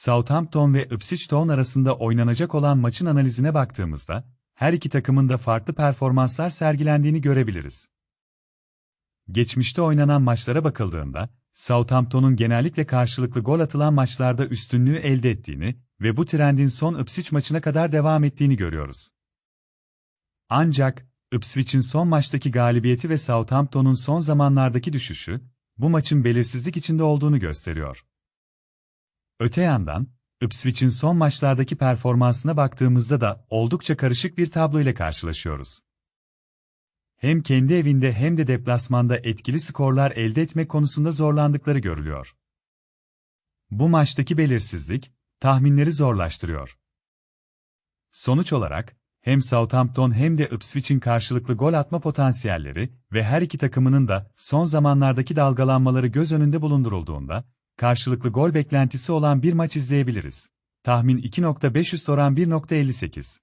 Southampton ve Ipswich Town arasında oynanacak olan maçın analizine baktığımızda, her iki takımın da farklı performanslar sergilendiğini görebiliriz. Geçmişte oynanan maçlara bakıldığında, Southampton'un genellikle karşılıklı gol atılan maçlarda üstünlüğü elde ettiğini ve bu trendin son Ipswich maçına kadar devam ettiğini görüyoruz. Ancak, Ipswich'in son maçtaki galibiyeti ve Southampton'un son zamanlardaki düşüşü, bu maçın belirsizlik içinde olduğunu gösteriyor. Öte yandan, Ipswich'in son maçlardaki performansına baktığımızda da oldukça karışık bir tablo ile karşılaşıyoruz. Hem kendi evinde hem de deplasmanda etkili skorlar elde etmek konusunda zorlandıkları görülüyor. Bu maçtaki belirsizlik, tahminleri zorlaştırıyor. Sonuç olarak, hem Southampton hem de Ipswich'in karşılıklı gol atma potansiyelleri ve her iki takımının da son zamanlardaki dalgalanmaları göz önünde bulundurulduğunda, karşılıklı gol beklentisi olan bir maç izleyebiliriz. Tahmin 2.5 üst oran 1.58